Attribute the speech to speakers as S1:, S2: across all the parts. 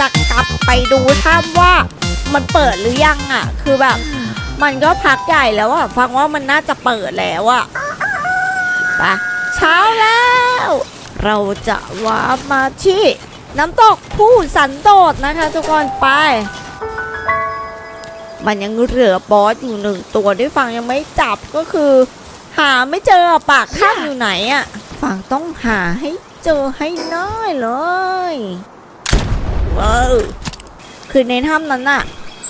S1: จะกลับไปดูถ้ำว่ามันเปิดหรือยังอะ คือแบบ มันก็พักใหญ่แล้วอะ ฟังว่ามันน่าจะเปิดแล้วอะไปเช้าแล้ว เราจะว้าร์มาที่น้ำตกผู้สันโดษนะคะ ทุกคนไป มันยังเหลือบอสอยู่หนึ่งตัวที่ฟังยังไม่จับก็คือ หาไม่เจอปากถ้ำอยู่ไหนอะ ฟังต้องหาให้เจอให้น้อยเลย ว้าวคือในถ้ำนั้นน่ะ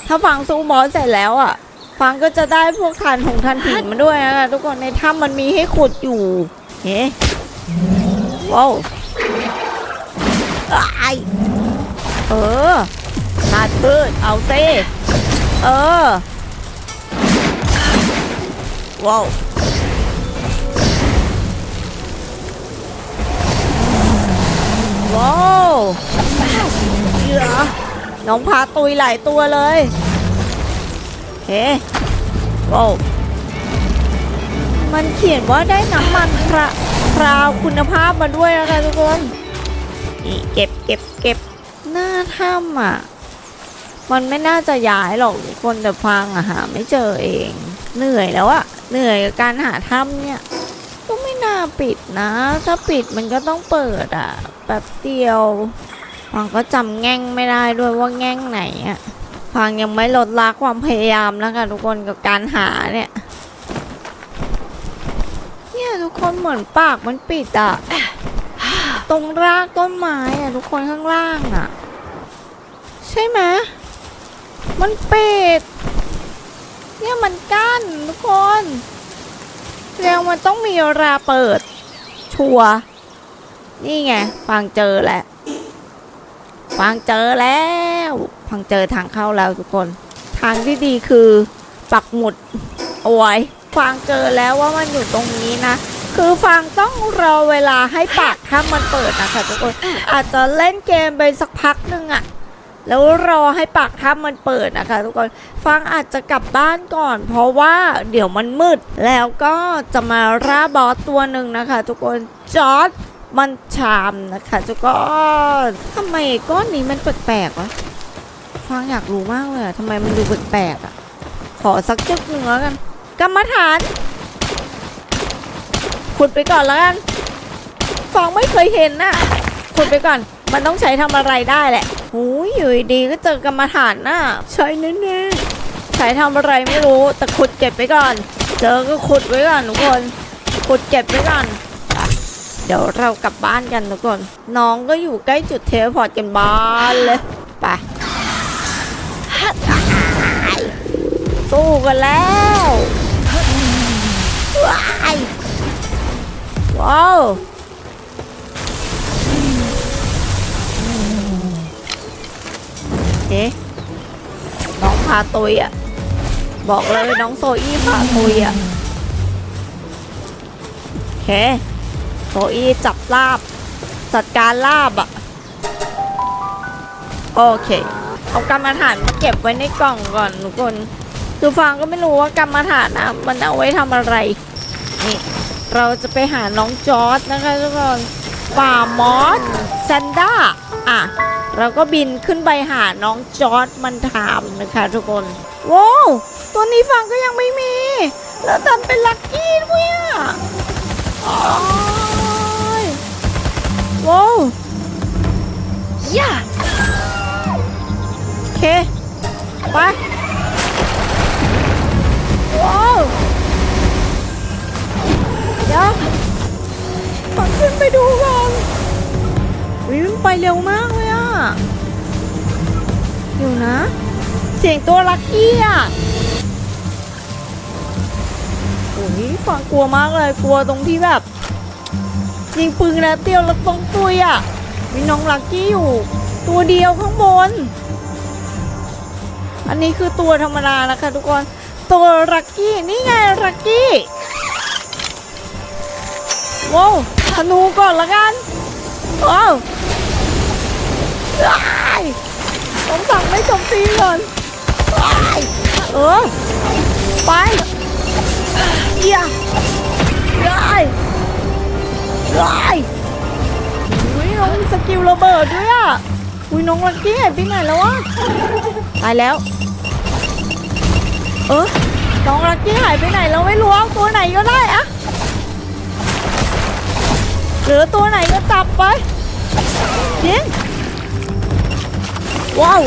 S1: ถ้าฟังสู้บอสเสร็จแล้วอะฟังก็จะได้พวกทานหงทานหินมาด้วยนะทุกคนในถ้ำมันมีให้ขุดอยู่เฮ้ว้าวไอเออทานพืชเอาเซ่เออว้าวว้าว เหยื่อน้องพาตุยหลายตัวเลยเฮ้ว้าวมันเขียนว่าได้น้ำมันพระพราวคุณภาพมาด้วยนะคะทุกคน นี่เก็บเก็บเก็บหน้าถ้ำอะ มันไม่น่าจะย้ายหรอกทุกคนแต่ฟังอะหาไม่เจอเอง เหนื่อยแล้วอะเหนื่อยกับการหาถ้ำเนี่ย ก็ไม่น่าปิดนะ ถ้าปิดมันก็ต้องเปิดอะแป๊บเดียว ฟังก็จำแง่งไม่ได้ด้วยว่าแง่งไหนอะฟังยังไม่ลดละความพยายามแล้วค่ะทุกคนกับการหาเนี่ย เนี่ยทุกคนเหมือนปากมันปิดอะตรงรากต้นไม้อะทุกคนข้างล่างอะใช่ไหมมันปิดเนี่ยมันกั้นทุกคนแล้วมันต้องมีราเปิด ชัวร์นี่ไงฟังเจอแหล้ว ฟังเจอแล้วฟังเจอทางเข้าแล้วทุกคน ทางที่ดีคือปักหมุดเอาไว้ฟังเจอแล้วว่ามันอยู่ตรงนี้นะ คือฟังต้องรอเวลาให้ปากถ้ามันเปิดนะคะทุกคนอาจจะเล่นเกมไปสักพักหนึ่งอะแล้วรอให้ปากถ้ำมันเปิดนะคะ ทุกคนฟังอาจจะกลับบ้านก่อน เพราะว่าเดี๋ยวมันมืด แล้วก็จะมาร่าบอสตัวหนึ่งนะคะ ทุกคนจอร์ด มันชามนะคะทุกคนทำไมก้อนนี้มันแปลกๆวะฟังอยากรู้มากเลยทำไมมันดูแปลกๆอะ ขอสักจุดหนึ่งแล้วกัน กรรมฐาน ขุดไปก่อนแล้วกันฟังไม่เคยเห็นน่ะ ขุดไปก่อน มันต้องใช้ทำอะไรได้แหละหูยอยู่ดีก็เจอกรรมฐานน่ะ ใช้แน่ๆใช้ทำอะไรไม่รู้แต่ขุดเก็บไปก่อน เจอก็ขุดไว้ก่อนทุกคน ขุดเก็บไว้ก่อน ดี๋ยวเรากลับบ้านกันทุกคน น้องก็อยู่ใกล้จุดเทเลพอร์ตกันบ้านเลย ไปสู้กันแล้วว้ายว้าวเอ๊ะน้องพาตุยอะ บอกเลยน้องโซอี้พาตุยอะโอเค โซอี้จับลาบ จัดการลาบอะโอเค เอากรรมฐานมาเก็บไว้ในกล่องก่อนทุกคนคือฟังก็ไม่รู้ว่ากรรมฐานนะมันเอาไว้ทำอะไร นี่ เราจะไปหาน้องจอร์ดนะคะทุกคนป่ามอสแซนด้าอะเราก็บินขึ้นไปหาน้องจอร์ดมันถามนะคะทุกคนว้าวตัวนี้ฟังก็ยังไม่มี แล้วดันเป็นลัคกี้ด้วยอะอ้าย ว้าว
S2: ย่า
S1: โอเค ไป ว้าวเดี๋ยวขอขึ้นไปดูก่อนวิมันไปเร็วมากเลยอะอยู่นะ เสียงตัวลักกี้อะโอ้ยฟังกลัวมากเลยกลัวตรงที่แบบ ยิงปืนแล้วเตียวแล้วตรงตุยอะ มีน้องลักกี้อยู่ ตัวเดียวข้างบน อันนี้คือตัวธรรมดานะคะทุกคน ตัวลักกี้นี่ไงลักกี้ว้าวธนูก่อนละกันว้าวว้ายต้องสั่งไม่จมตีก่อนว้เออไปเอียได้ ได้อุ้ยน้องมีสกิลระเบิดด้วยอะอุ้ยน้องลักกี้หายไปไหนแล้ววะตายแล้ว เออน้องลักกี้หายไปไหนเราไม่รู้เอาตัวไหนก็ได้อะหรือตัวไหนก็จับไปยิงว้าว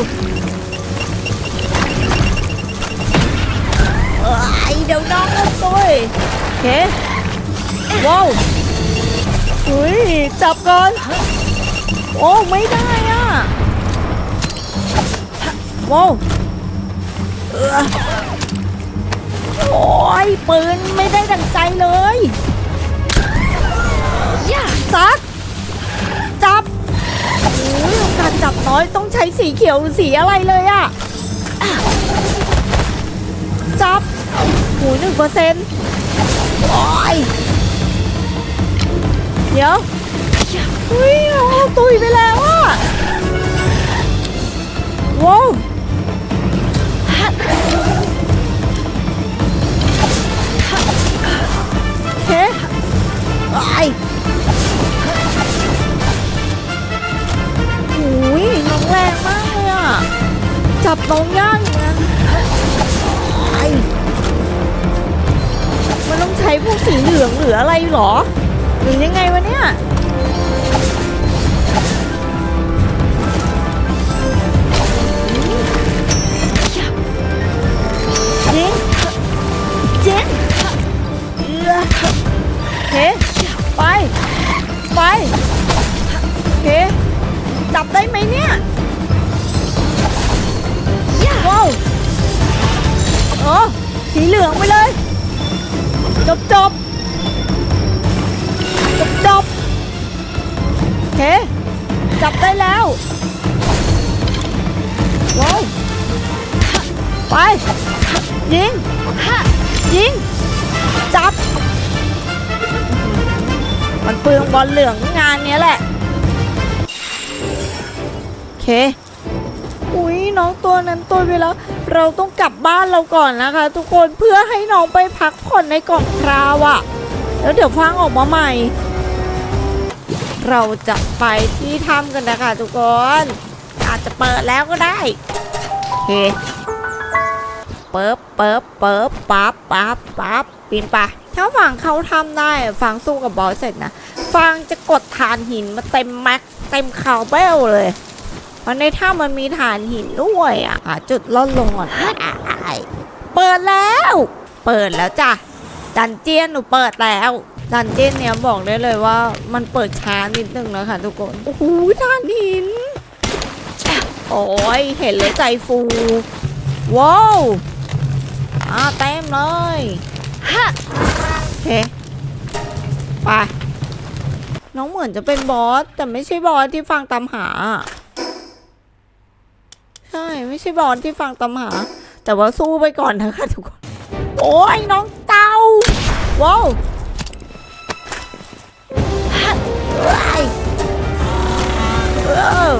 S1: เอ้ยเดี๋ยวน้องก็ตัวโอเคว้าว อุ้ย จับก่อน โอ้ไม่ได้อะว้าวเออโอ้ยปืนไม่ได้ดังใจเลย
S2: Yeah!
S1: ซัดจับโอ้ยกาสจับน้อยต้องใช้สีเขียวหรือสีอะไรเลยอะจับหูหนึ่งเปอร์เซ็นต์โอ้ย เดี๋ยวเฮ้ยโอ้ตุยไปแล้วอะว้าวเฮ้ไอ้โอ้ยน้องแรงมากเลยอะจับน้องยากอย่างนั้นไอ้มันต้องใช้พวกสีเหลืองหรืออะไรหรอ หรือยังไงวะเนี่ยจริงจริงเอือเฮ้ ไป ไป มันเหลืองงานนี้แหละโอเคอุ้ยน้องตัวนั้นตัวไปแล้ว เราต้องกลับบ้านเราก่อนนะคะ ทุกคนเพื่อให้น้องไปพักผ่อนในกล่องคราวอะแล้วเดี๋ยวฟังออกมาใหม่ เราจะไปที่ถ้ำกันนะคะทุกคน อาจจะเปิดแล้วก็ได้โอเคเปิบเปิบเปิบปั๊บปั๊บปั๊บปีนไป ถ้าฝั่งเขาทำได้ฟังสู้กับบอสเสร็จนะฟังจะกดฐานหินมาเต็มแม็กเต็มคาร์เบลเลยเพราะในถ้ำมันมีฐานหินด้วยอะหาจุดล่อนลงก่อนเปิดแล้ว เปิดแล้วจ้ะดันเจียนหนูเปิดแล้วดันเจียนเนี่ยบอกได้เลยว่ามันเปิดช้านิดนึงนะคะทุกคนโอ้โหฐานหินโอ้ยเห็นเลยใจฟูว้าวอ่าเต็มเลย
S2: Ha!
S1: โอ เค ไป น้องเหมือนจะเป็นบอส แต่ไม่ใช่บอสที่ฟังตามหา ใช่ ไม่ใช่บอสที่ฟังตามหา แต่ว่าสู้ไปก่อนนะคะทุกคน โอ้ยน้องเตาว้าวเอ้ยเออ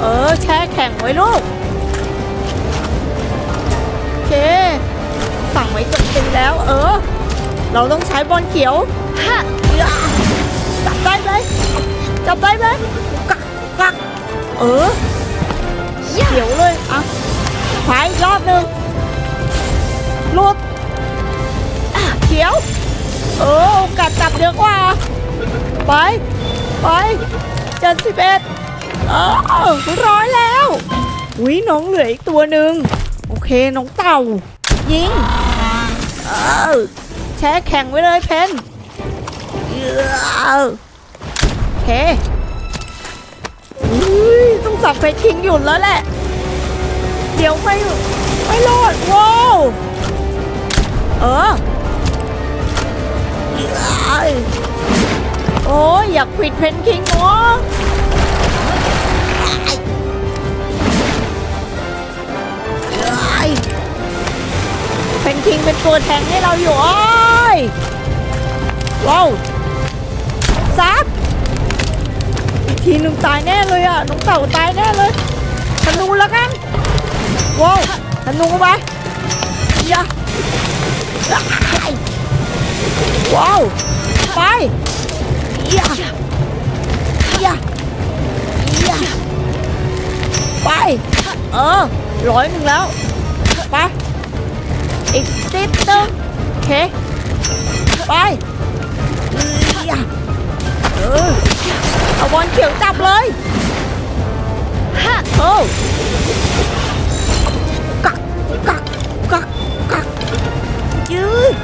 S1: เออ แช่แข็งไว้ลูกโอเค สั่งไว้จบเป็นแล้ว เออ เราต้องใช้บอลเขียว
S2: Ha!
S1: อย่าจับได้ไหมจับได้ไหมกักกักเออเขียวเลยอะไปอีกรอบหนึ่งหลุดอะเขียว เออโอกาสจับเยอะกว่า ไป ไปเจ็ดสิบเอ็ดเออร้อยแล้วอุ้ยน้องเหลืออีกตัวหนึ่งโอเค น้องเต่า ยิง เออแช่แข็งไว้เลยเพนเออโอเคอุ้ยต้องสับเฟซคิงหยุดแล้วแหละ เดี๋ยวไม่ไม่รอดว้าวเออเอ้ยโอ้ยอยากควิดเพนคิงเนาะเอ้ยเพนคิงเป็นตัวแทงให้เราอยู่อ้ย ว้าวซับอีกทีหนึ่งตายแน่เลยอะน้องเต่าตายแน่เลยธนูแล้วกันว้าวธนูไปอย่าว้าวไปอย่าอย่าอย่าเออร้อยหนึ่งแล้วไปอีกนิดนึงโอเค ไปเออเอาบอลเขียวจับเลยฮะโอ้กักกักกักกักยืด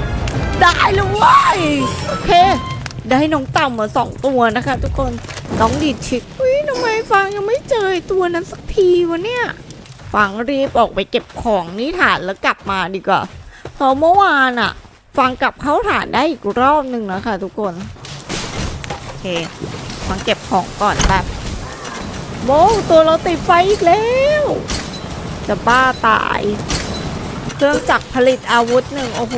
S1: ได้เลยเว้ยโอเค ได้น้องต่ำมาสองตัวนะคะ ทุกคนน้องดีดชิกอุ้ยทำไมฟางยังไม่เจอตัวนั้นสักทีวะเนี่ยฟางรีบออกไปเก็บของนี่ฐานแล้วกลับมาดีกว่าเพราะเมื่อวานอะ ฟังกลับเข้าฐานได้อีกรอบหนึ่งแล้วค่ะทุกคน โอเคฟังเก็บของก่อนแบบโมตัวเราติดไฟอีกแล้ว จะบ้าตาย เครื่องจักรผลิตอาวุธหนึ่งโอ้โห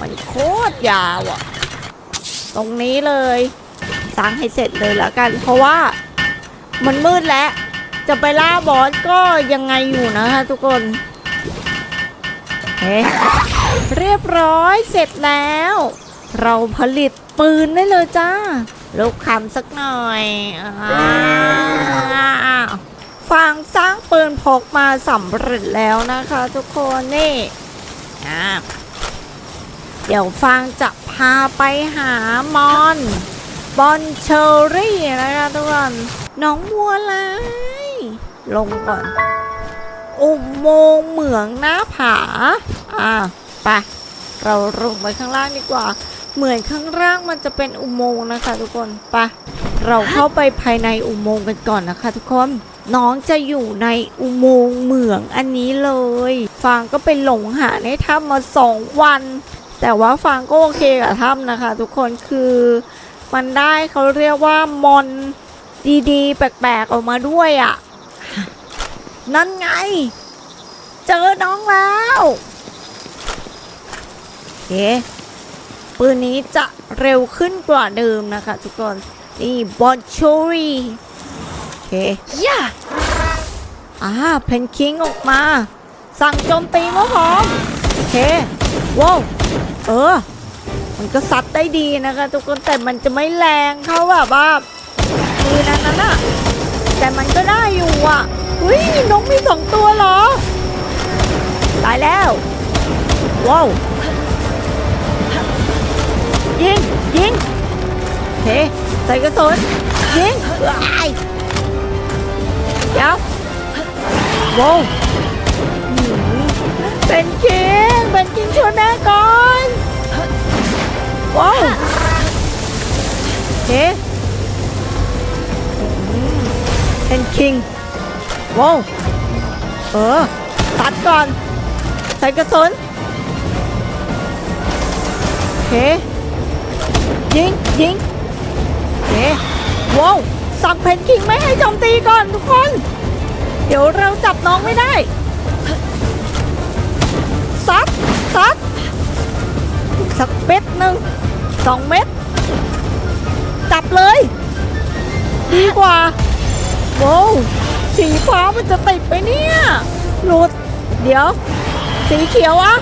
S1: มันโคตรยาวอะตรงนี้เลยสร้างให้เสร็จเลยแล้วกัน เพราะว่ามันมืดแล้วจะไปล่าบอสก็ยังไงอยู่นะคะทุกคนเอ๊ะ เรียบร้อยเสร็จแล้ว เราผลิตปืนได้เลยจ้า ลูกคำสักหน่อยอฟางสร้างปืนพกมาสำเร็จแล้วนะคะทุกคนนี่เดี๋ยวฟางจะพาไปหามอนบอนเชอรี่นะคะทุกคนน้องวัวลายลงก่อนอุโมงเหมืองหน้าผา อ่า ไปเราลงไปข้างล่างดีกว่า เหมือนข้างล่างมันจะเป็นอุโมงค์นะคะ ทุกคนไปเราเข้าไปภายในอุโมงค์กันก่อนนะคะ ทุกคนน้องจะอยู่ในอุโมงค์เหมืองอันนี้เลยฟางก็ไปหลงหาในถ้ำมาสองวัน แต่ว่าฟางก็โอเคกับถ้ำนะคะ ทุกคนคือมันได้เขาเรียกว่ามอนดีๆ แปลกๆออกมาด้วยอะ่ะ นั่นไง เจอน้องแล้ว เค ปืนนี้จะเร็วขึ้นกว่าเดิมนะคะ ทุกคน นี่บอลชูรีโอเค
S2: Yeah!
S1: อ่าเพนคิงออกมา สั่งโจมตีว่าพร้อมโอเคว้าวเออ มันก็ซัดได้ดีนะคะ ทุกคนแต่มันจะไม่แรงเท่าแบบว่าปืนอันนั้นอะแต่มันก็ได้อยู่อะอุ้ยนกมีสองตัวเหรอ ตายแล้ว ว้าว ยิง ยิงโอเคใส่กระสุนยิงอ้ายเดี๋ยวว้าวเป็นคิงเป็นคิงชนแม่ก่อนว้าวเคอืมเป็นคิงว้าวเออตัดก่อน ใส่กระสุนโอเค ยิงยิงโอเคว้าวสั่งเพนคิงไม่ให้โจมตีก่อนทุกคน เดี๋ยวเราจับน้องไม่ได้ซัดซัดอีกสักเม็ดหนึ่งสองเม็ดจับเลย ดีกว่าโว้วสีฟ้ามันจะติดไปเนี่ยหลุด เดี๋ยว สีเขียวอะ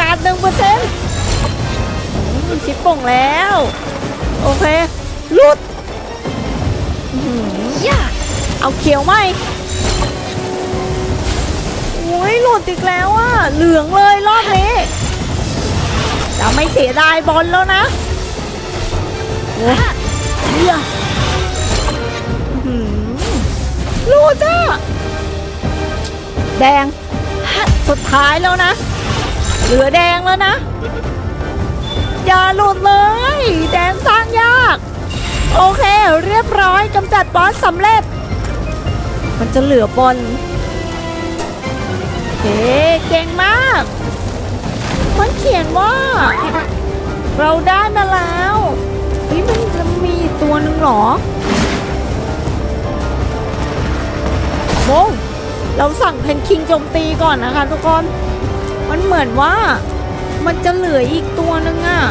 S1: การหนึ่งเปอร์เซ็นต์ ชิปป่งแล้ว โอเคลุดอื้อหือ
S2: Yeah!
S1: เอาเขียวไหมโอ้ยหลุดอีกแล้วอะเหลืองเลยรอบนี้จะไม่เสียดายบอลแล้วนะโอ้เหี้ยอื้อหือหลุดอะแดง สุดท้ายแล้วนะ เหลือแดงแล้วนะ อย่าหลุดเลย แดงสร้างยาก โอเค เรียบร้อยกำจัดบอสสำเร็จ มันจะเหลือบอลเฮ้เก่งมาก มันเขียนว่า เราได้มาแล้วเฮ้ยมันจะมีตัวหนึ่งหรอโมเราสั่งเพนคิงโจมตีก่อนนะคะทุกคน มันเหมือนว่า มันจะเหลืออีกตัวหนึ่งอะ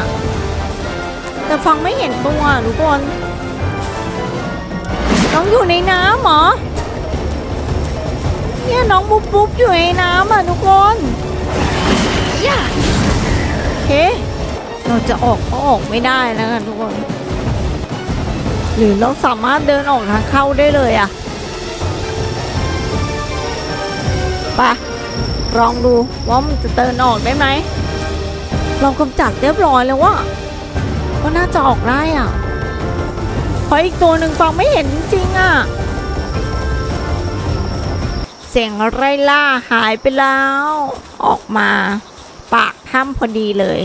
S1: แต่ฟังไม่เห็นตัวทุกคนน้องอยู่ในน้ำเหรอ เนี่ยน้องบุ๊บบุ๊บอยู่ในน้ำอะทุกคน
S2: Yeah!
S1: โอเคเราจะออกก็ออกไม่ได้แล้วกันทุกคน หรือเราสามารถเดินออกทางเข้าได้เลยอะไปะลองดูว่ามันจะเตินออกได้ไหม เรากำจัดเรียบร้อยแล้วว่าก็น่าจะออกได้อะเพราะอีกตัวหนึ่งฟังไม่เห็นจริงอะ เสียงไรล่าหายไปแล้ว ออกมา ปากถ้ำพอดีเลย